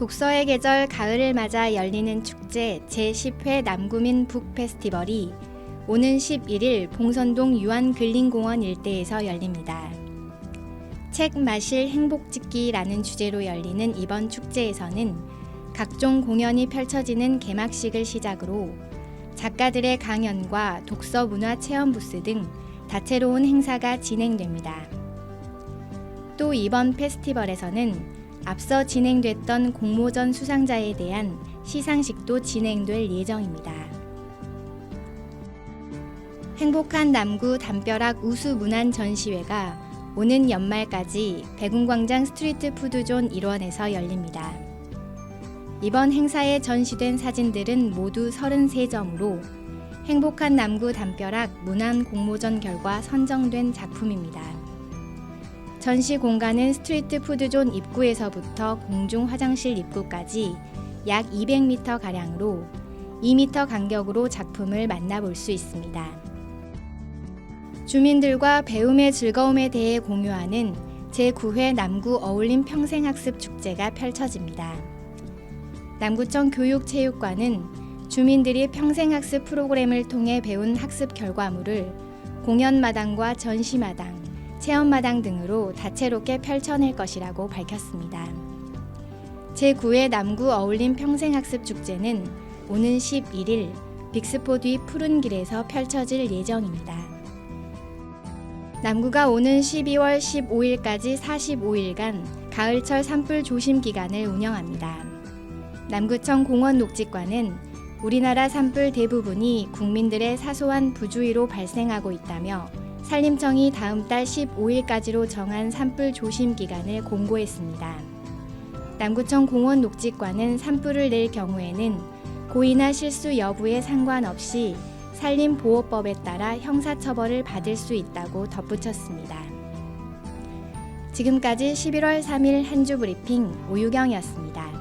독서의 계절 가을을 맞아 열리는 축제 제10회 남구민 북 페스티벌이 오는 11일 봉선동 유한근린공원 일대에서 열립니다. 책 마실 행복 짓기라는 주제로 열리는 이번 축제에서는 각종 공연이 펼쳐지는 개막식을 시작으로 작가들의 강연과 독서 문화 체험 부스 등 다채로운 행사가 진행됩니다. 또 이번 페스티벌에서는 앞서 진행됐던 공모전 수상자에 대한 시상식도 진행될 예정입니다. 행복한 남구 담벼락 우수 문안 전시회가 오는 연말까지 백운광장 스트리트 푸드존 1원에서 열립니다. 이번 행사에 전시된 사진들은 모두 33점으로 행복한 남구 담벼락 문안 공모전 결과 선정된 작품입니다. 전시 공간은 스트리트 푸드존 입구에서부터 공중 화장실 입구까지 약 200m 가량으로 2m 간격으로 작품을 만나볼 수 있습니다. 주민들과 배움의 즐거움에 대해 공유하는 제9회 남구 어울림 평생학습 축제가 펼쳐집니다. 남구청 교육체육관은 주민들이 평생학습 프로그램을 통해 배운 학습 결과물을 공연마당과 전시마당, 체험마당 등으로 다채롭게 펼쳐낼 것이라고 밝혔습니다. 제9회 남구 어울림 평생학습 축제는 오는 11일 빅스포 뒤 푸른 길에서 펼쳐질 예정입니다. 남구가 오는 12월 15일까지 45일간 가을철 산불 조심 기간을 운영합니다. 남구청 공원 녹지관은 우리나라 산불 대부분이 국민들의 사소한 부주의로 발생하고 있다며 산림청이 다음 달 15일까지로 정한 산불 조심 기간을 공고했습니다. 남구청 공원 녹지관은 산불을 낼 경우에는 고의나 실수 여부에 상관없이 산림보호법에 따라 형사처벌을 받을 수 있다고 덧붙였습니다. 지금까지 11월 3일 한주 브리핑 오유경이었습니다.